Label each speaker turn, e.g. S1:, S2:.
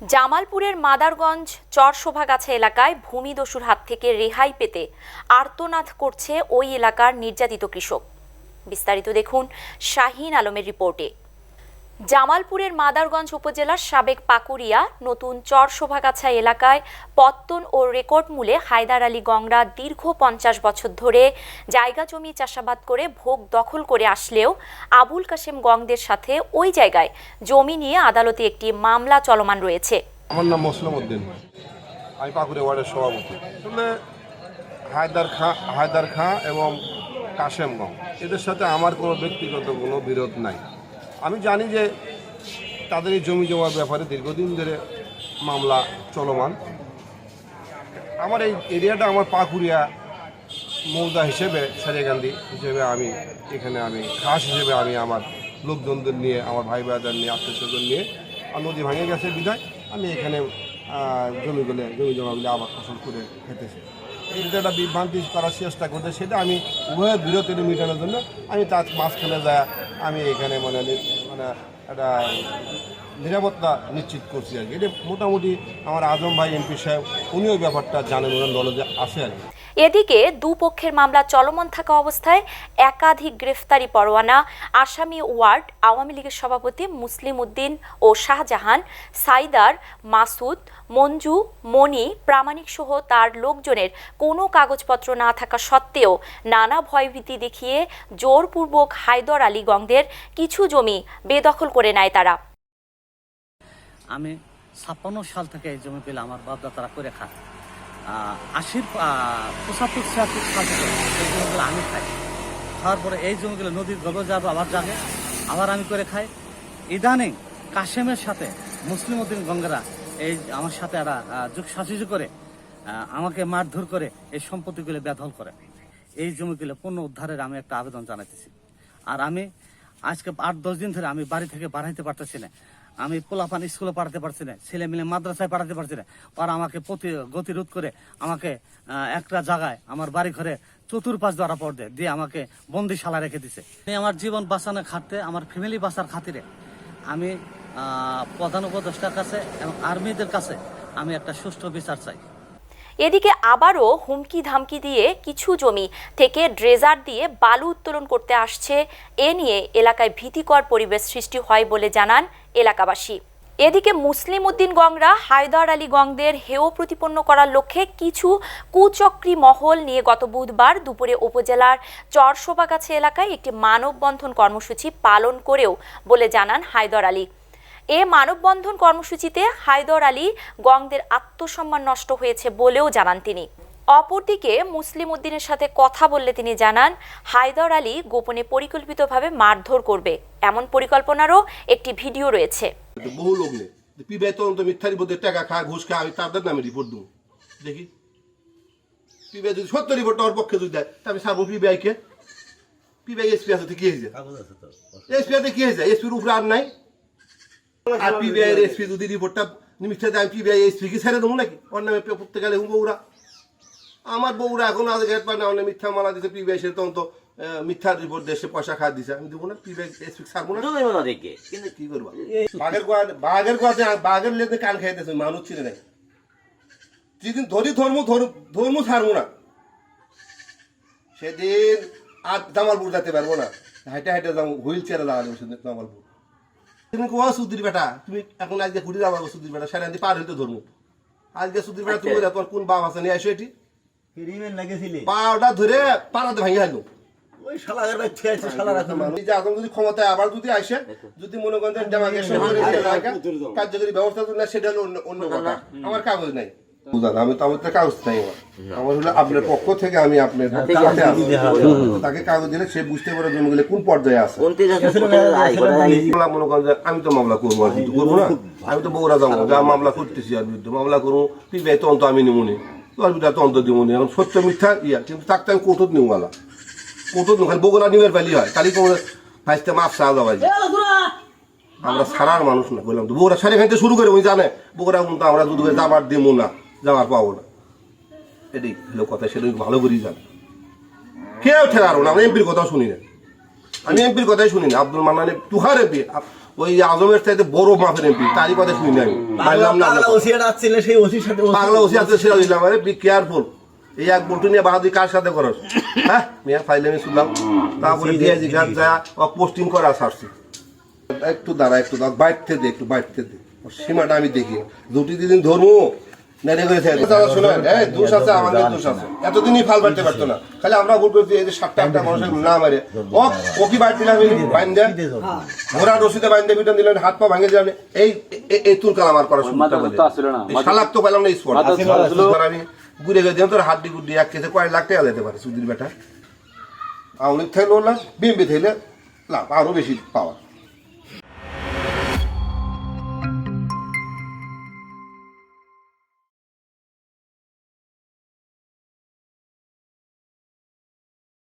S1: জামালপুরের মাদারগঞ্জ চরশোভাগাছা এলাকায় ভূমিদস্যুর হাত থেকে রেহাই পেতে আর্তনাদ করছে ওই এলাকার নির্যাতিত কৃষক। বিস্তারিত দেখুন শাহিন আলমের রিপোর্টে। জামালপুরের মাদারগঞ্জ উপজেলার সাবেক পাকুরিয়া নতুন চরশোভাগাছা এলাকায় পত্তন ও রেকর্ড মূলে হায়দার আলী গংরা দীর্ঘ পঞ্চাশ বছর ধরে জায়গা জমি চাষাবাদ করে ভোগ দখল করে আসলেও আবুল কাশেম গংদের সাথে ওই জায়গায় জমি নিয়ে আদালতে একটি মামলা চলমান রয়েছে।
S2: আমার নাম মোসলাম উদ্দিন। আমি ওয়ার্ডের সভাপতি। হায়দার হায়দার এবং কাশেম গং, এদের সাথে আমার কোনো ব্যক্তিগত কোনো বিরোধ নাই। আমি জানি যে তাদের এই জমি জমার ব্যাপারে দীর্ঘদিন ধরে মামলা চলমান। আমার এই এরিয়াটা আমার পাকুড়িয়া মৌজা হিসেবে সারিয়াকান্দি হিসেবে আমি এখানে আমি খাস হিসেবে আমি আমার লোকজনদের নিয়ে, আমার ভাই ভাইদের নিয়ে, আত্মীয় স্বজন নিয়ে আর নদী ভাঙে গেছে বিধায় আমি এখানে জমিগুলো, জমি জমাগুলো আবার ফসল করে খেতেছি। যে একটা বিভ্রান্তি করার চেষ্টা করতে সেটা আমি উভয়ের বিরতি মেটানোর জন্য আমি তার মাঝখানে যা আমি এখানে মানে মানে একটা নিরাপত্তা নিশ্চিত করছি আর কি। এটা মোটামুটি আমার আজম ভাই, এমপি সাহেব, উনিও ব্যাপারটা জানেন, ওনার নলেজে আছে আর কি।
S1: এদিকে দুপক্ষের মামলা চলমান থাকা অবস্থায় একাধিক গ্রেফতারি পরোয়ানা, আসামি ওয়ার্ড, আওয়ামী লীগের সভাপতি মুসলিম উদ্দিন ও শাহজাহান, সাইদার, মাসুদ, মঞ্জু মনি প্রামাণিক সহ তার লোকজনের কোনো কাগজপত্র না থাকা সত্ত্বেও নানা ভয়ভীতি দেখিয়ে জোরপূর্বক হায়দর আলী গংদের কিছু জমি বেদখল করে নেয় তারা।
S3: আমি ছাপ্পান্ন সাল থেকে এই জমি পেলে আমার বাপদাতারা করে খায়। আশির পঁচাত্তর, ছিয়াত্তর সাল থেকে এই জমিগুলো আমি খাই। খাওয়ার পরে এই জমিগুলো নদীর গর্ভ যাবে আবার জাগে, আবার আমি করে খাই। ইদানিং কাশেমের সাথে মুসলিম উদ্দিন গঙ্গারা এই আমার সাথে এরা যুগ সাজিজু করে আমাকে মারধর করে এই সম্পত্তিগুলো ব্যাধল করে। এই জমিগুলো পুনঃ উদ্ধারের আমি একটা আবেদন জানাতেছি আর আমি আজকে আট, দশ দিন ধরে আমি বাড়ি থেকে বাড়াইতে পারতেছি না। আমি পোলাপান স্কুলে পাঠাতে পারছি না ছেলে মিলে মাদ্রাসায় পাঠাতে পারছি না। ওরা আমাকে প্রতি গতিরোধ করে আমাকে একটা জায়গায়, আমার বাড়ি ঘরে চতুর্পাশ দ্বারা পড়ে দিয়ে আমাকে বন্দিশালা রেখে দিছে। আমি আমার জীবন বাঁচানোর খাটতে আমার ফ্যামিলি বাঁচার খাতিরে আমি প্রধান উপদেষ্টার কাছে এবং আর্মিদের কাছে আমি একটা সুষ্ঠু বিচার চাই।
S1: এদিকে আবারও হুমকি ধামকি দিয়ে কিছু জমি থেকে ড্রেজার দিয়ে বালু উত্তোলন করতে আসছে। এ নিয়ে এলাকায় ভীতিকর পরিবেশ সৃষ্টি হয় বলে জানান এলাকাবাসী। এদিকে মুসলিম উদ্দিন গংরা, হায়দার আলী গংদের হেয় প্রতিপন্ন করার লক্ষ্যে কিছু কুচক্রী মহল নিয়ে গত বুধবার দুপুরে উপজেলার চরশোভাগাছা এলাকায় একটি মানববন্ধন কর্মসূচি পালন করেও বলে জানান হায়দর আলী। এ মানববন্ধন কর্মসূচিতে হায়দর আলী গংদের আত্মসম্মান নষ্ট হয়েছে বলেও জানান তিনি। অপরদিকে মুসলিম উদ্দিনের সাথে কথা বললে তিনি জানান হায়দর আলী গোপনে পরিকল্পিতভাবে মারধর করবে। এমন পরিকল্পনারও একটি ভিডিও রয়েছে।
S2: বহু লোক নেই। পিবিআই তদন্ত মিথ্যা রিপোর্টে টাকা খায় ঘুষ খায় আমি তাদের নামে রিপোর্ট দেবো। দেখি। যদি সত্য রিপোর্ট আমার পক্ষে যদি দেয় তা আমি সারবো পিবিআই এসপি আছে কি হয়েছে? এসপি আছে কি হয়েছে? এসপির উপরে আর নাই। আর পিবিআই এর এসপি যদি রিপোর্টটা দেয় পিবিআই এসপি কি ছেড়ে দেবো নাকি? ওর নামে পড়তে গেলে হুম বউরা আমার বউরা এখন আজ গেট পায় না অনেক মিথ্যা মালা দিতে পিবিআই সে তখন তো মিথ্যা রিপোর্ট দেশে পয়সা খাওয়া দিছে। আমি দেবো না পিবিআই এসপি ছাড়বো না। কিন্তু কি করব? বাঘের গোয়া বাঘের গোয়াতে বাঘের লেগে কান খাইতেছে মানুষ ছিল নাই। যেদিন ধরি ধর্ম ধর্ম ছাড়বো না। সেদিন আর জামালপুর যেতে পারব না। হাইটে হাইটে যাব হুইল চেয়ারে লাগানো সেদিন জামালপুর। তুমি কোয়া সুদির বেটা তুমি এখন আজকে ঘুরে যাব সুদির বেটা সেটা পার হইতে ধরবো। আজকে সুদির বেটা তুমি তোমার কোন বাপ আছে নিয়ে আসো এটি। পাওটা ধরে পাড়াতে ভাঙে হারলো
S4: ওই শালাগের বাচ্চা আছে শালার এখন।
S2: মানুষ যে এখন যদি ক্ষমতায় আবার যদি আসে যদি মনে করেন কার্যকরী ব্যবস্থা সেটা হলো অন্য অন্য কথা। আমার কাগজ নাই। আমি তো আমার কাগজ নাই আমার। হলো আপনার পক্ষ থেকে আমি আপনার তাকে কাগজ দিলে সে বুঝতে পারে জমিগুলো কোন পর্যায়ে আছে। মামলা মনে করেন যে আমি তো মামলা করব আর কিন্তু করব না। আমি তো বগুড়া যাব যা মামলা করতেছি আর বিরুদ্ধে। মামলা করব পিবিআই তন্ত আমি নিমুনি তোর বিটা তন্ত দিমুনি এখন সত্য মিথ্যা ইয়া কিন্তু তাকে আমি কোর্টত নিউ গেলাম কোর্টত খালি বগুড়া নিমের পালি হয়। কালি কোনো ফাইসতে মাপ চা যাওয়া আমরা সারার মানুষ না বললাম তো বগুড়া সারি খাইতে শুরু করে ওই জানে। বগুড়া কিন্তু আমরা যদি যাবার দিমু না। যাওয়ার পাবো না। এটাই হলো কথা সেটা ভালো করেই জানে। কেউ ঠেকারো না আমি এমপির কথা শুনি না। আমি এমপির কথাই শুনি না। আব্দুল মান্নান তুহার এমপি। ওই আজমের চাইতে বড় মাপের এমপি তারই কথা শুনি নাই মানলাম না।
S4: পাগলা সেই ওসির সাথে ওসি-
S2: ওসি আছে সেটা দিলাম। আরে বি কেয়ারফুল এই এক বলটু নিয়ে বাহাদুরি কার সাথে করস? হ্যাঁ? মিয়া ফাইলে আমি শুনলাম। তারপরে ডিআইজি ঘাট যা পোস্টিং করা ছাড়ছি। একটু দাঁড়া একটু দাঁড়া। বাইরতে দে একটু বাইরতে দে। সীমাটা আমি দেখি। দুটি দিন ধরবো। নেড়ে করে থাকে দাদা শোনেন এই দোষ আছে আমাদের দোষ আছে। এতদিনই ফাল বাড়তে পারতো না। খালি আমরা ভুল করছি এই যে সাতটা আটটা মানুষের না মারে। ও ও কি বাইর বাইন দেন ঘোড়া রসিতে বাইন দিয়ে বিটান দিলেন হাত পা ভাঙে এই এই- এই তুলকাল আমার করা
S5: তো
S2: শালাক পেলাম না স্পট। আমি ঘুরে তোর হাড্ডি গুড্ডি এক কেসে কয়েক লাখ টাকা যেতে পারে সুদির বেটা। আউলিক থাকলে লাভ বিএমপি থাকলে লাভ আরও বেশি পাওয়া